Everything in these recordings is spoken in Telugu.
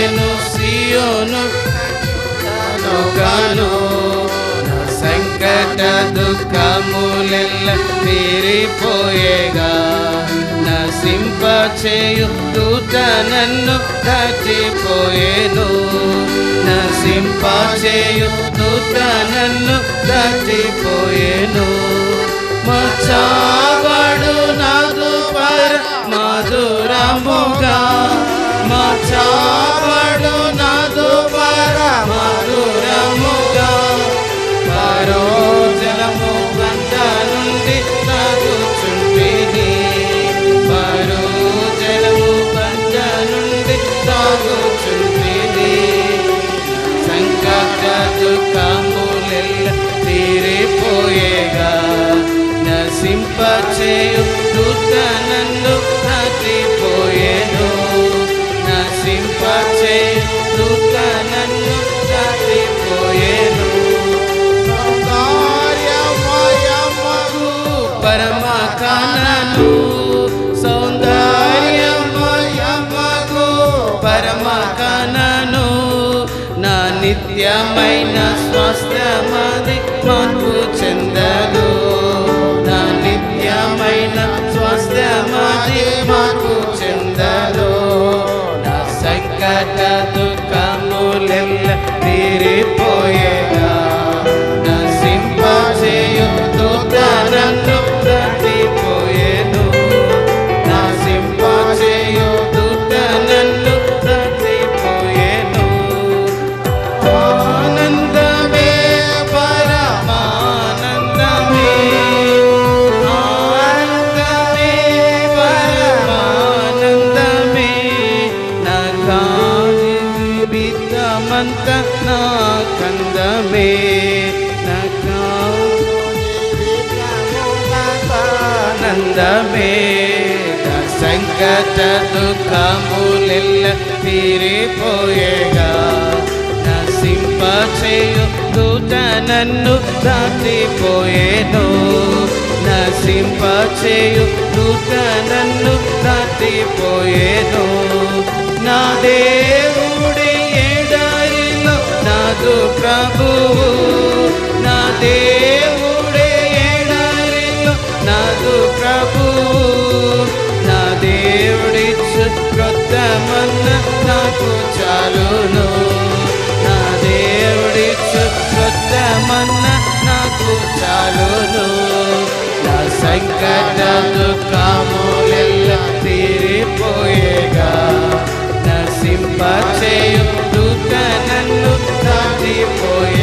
నేను సియోను గాను నా సంకట దుఃఖములెల్ల తీరిపోయేగా. నసింప చేయు దూత నన్ను దాటిపోయేను. నసింప చేయు దూత నన్ను దాటిపోయేను. మచాబడు నాదు పర మధురముగా మచావాడు నాదు పర పరో జలము గంట నుండి తాగుచుంటిని పరో జలము గంట నుండి తాగుచుంటిని సంకట దుఃఖములెల్ల తీరిపోయేగా నసింపచేయు దూత నిత్యమైన స్వస్థమది మార్పు చెందదు. నా నిత్యమైన స్వస్థమది మార్పు చెందదు. నా సంకట జగత దుఃఖములెల్ల తీరిపోయేగా. నసింపచేయు దూత నన్ను దాటిపోయేను నసింపచేయు దూత నన్ను దాటిపోయేను నా దేవుడి ఏడారిలో నాదు ప్రభువు. నా దేవుడే ఏడారిలో నాదు ప్రభువు. క్రొత్తమన్న నాకు చాలును. నా దేవుడిచ్చు క్రొత్తమన్న నాకు చాలును. నా సంకట దుఃఖములెల్ల తీరిపోయేగా. నసింపచేయు దూత నన్ను దాటిపోయేను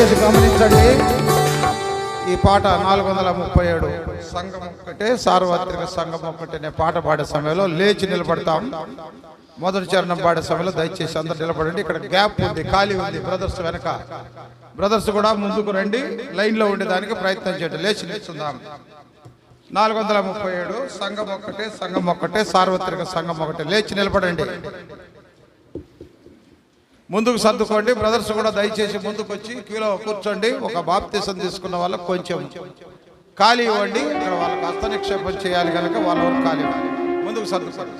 దయచేసి గమనించండి. ఈ పాట నాలుగు వందల ముప్పై ఏడు సంఘం ఒక్కటే సార్వత్రిక సంఘం ఒక్కటే అనే పాట పాడే సమయంలో లేచి నిలబడతాం. మొదటి చరణం పాడే సమయంలో దయచేసి అందరు నిలబడండి. ఇక్కడ గ్యాప్ ఉంది ఖాళీ ఉంది. బ్రదర్స్ వెనక. బ్రదర్స్ కూడా ముందుకు రండి. లైన్లో ఉండేదానికి ప్రయత్నం చేయండి. లేచి నిల్చుందాం. నాలుగు వందల ముప్పై ఏడు సంఘం ఒక్కటే సంఘం ఒక్కటే సార్వత్రిక సంఘం ఒకటే లేచి నిలబడండి. ముందుకు సర్దుకోండి. బ్రదర్స్ కూడా దయచేసి ముందుకు వచ్చి క్యూలో కూర్చోండి. ఒక బాప్తీసం తీసుకున్న వాళ్ళకి కొంచెం ఖాళీ ఇవ్వండి. ఇక్కడ వాళ్ళకి హస్తనిక్షేపం చేయాలి కనుక వాళ్ళ వరకు ఖాళీ ముందుకు సర్దుకోండి.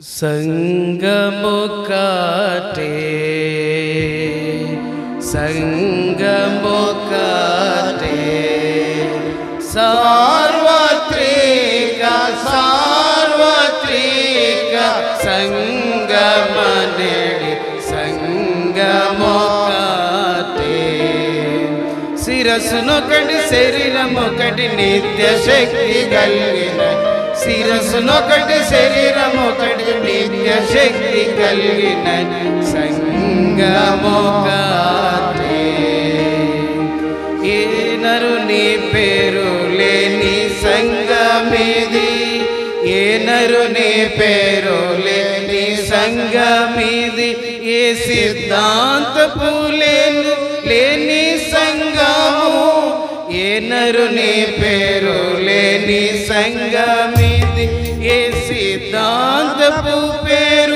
సంగము కాటే సంగ శిరస్సునొకటి శరీరమొకటి నిత్య శక్తి కలిగిన. శిరస్సునొకటి శరీరమొకటి నిత్య శక్తి కలిగిన. సంగమోకాతే ఏ నీ పేరు లేని సంగమిది. ఏ నరు నీ పేరు లేని సంగమిది. ఏ సిద్ధాంత పూలే నరుని పేరు లేని సంగమిది ఏ సిద్ధాంతపు పేరు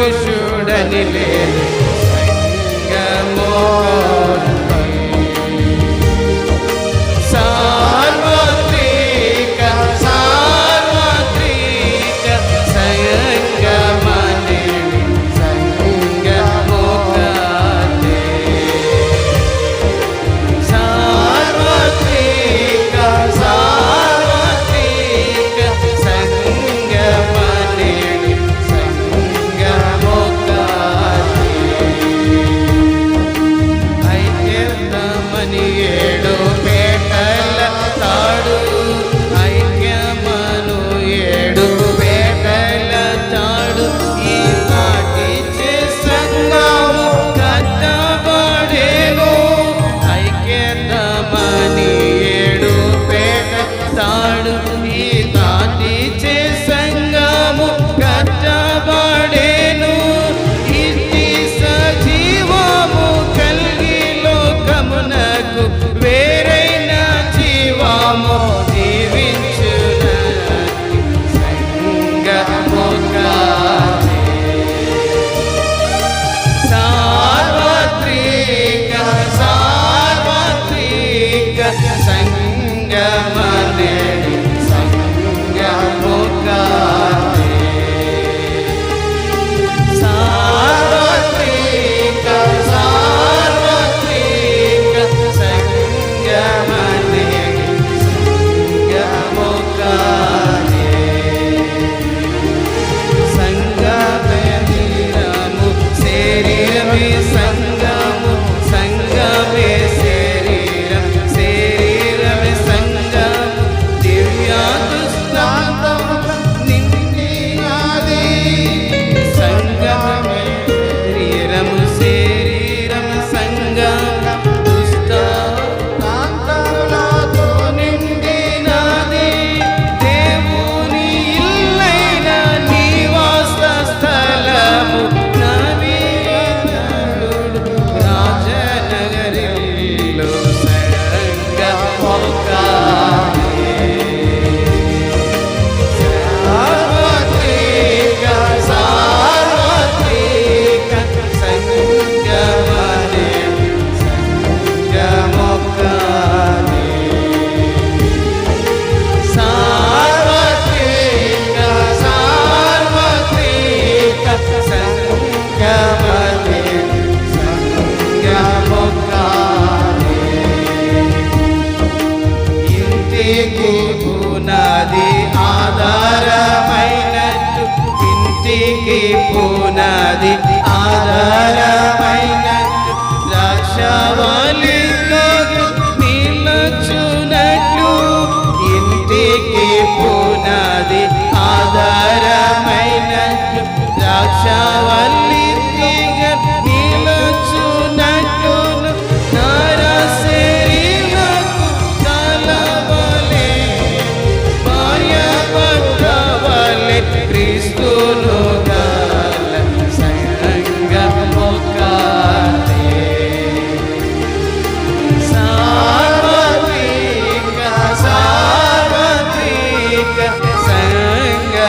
పురుషుడని లేదు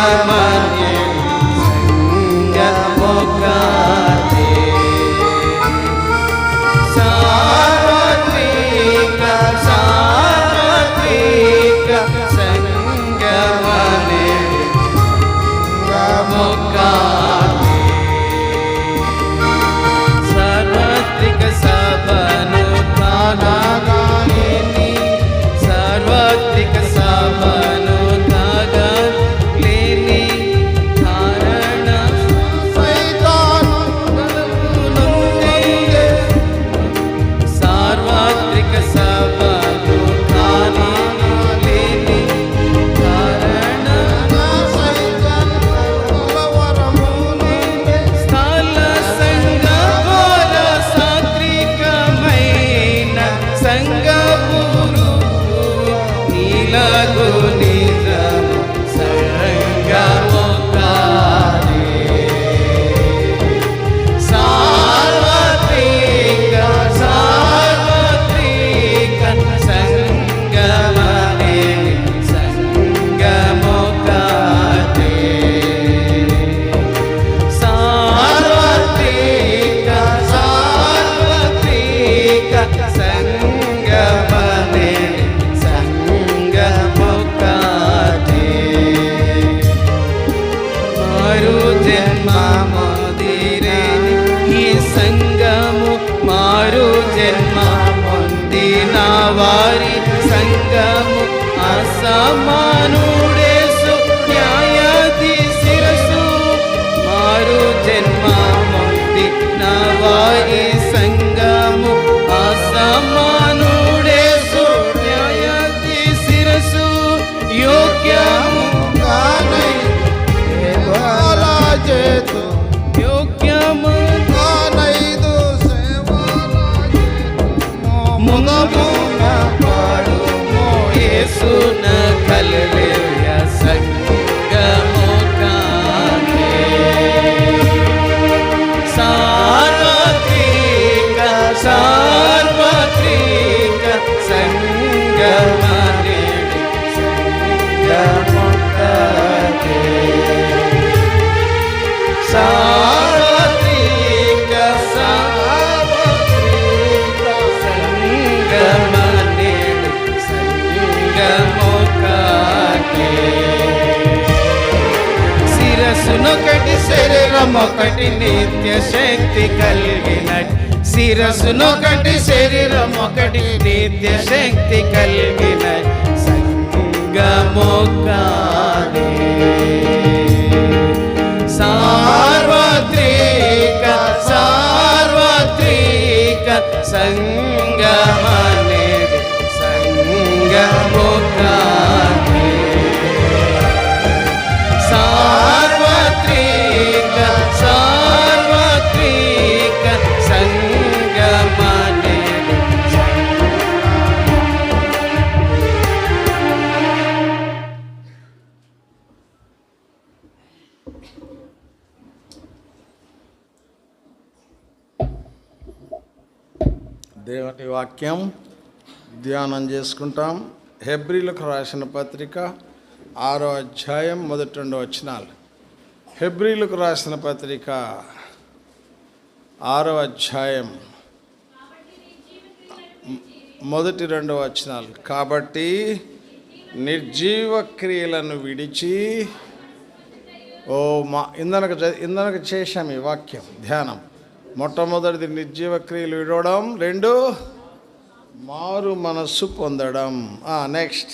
సంగమనే శిరసునొకటి శరీరం ఒకటి నిత్య శక్తి కలిగిన శిరసునొకటి శరీరం ఒకటి నిత్య శక్తి కలిగిన సంగము సార్వత్రిక సార్వత్రిక సంగమనే సంగము దేవుని వాక్యం ధ్యానం చేసుకుంటాం. హెబ్రిలకు రాసిన పత్రిక ఆరో అధ్యాయం మొదటి రెండు వచనాలు. హెబ్రిలకు రాసిన పత్రిక ఆరో అధ్యాయం మొదటి రెండు వచనాలు. కాబట్టి నిర్జీవ క్రియలను విడిచి ఓ మా ఇందనకు చ- ఇందనకు చేశాం ఈ వాక్యం ధ్యానం. మొట్టమొదటిది నిర్జీవ క్రియలు విడవడం రెండు మారు మనస్సు పొందడం. నెక్స్ట్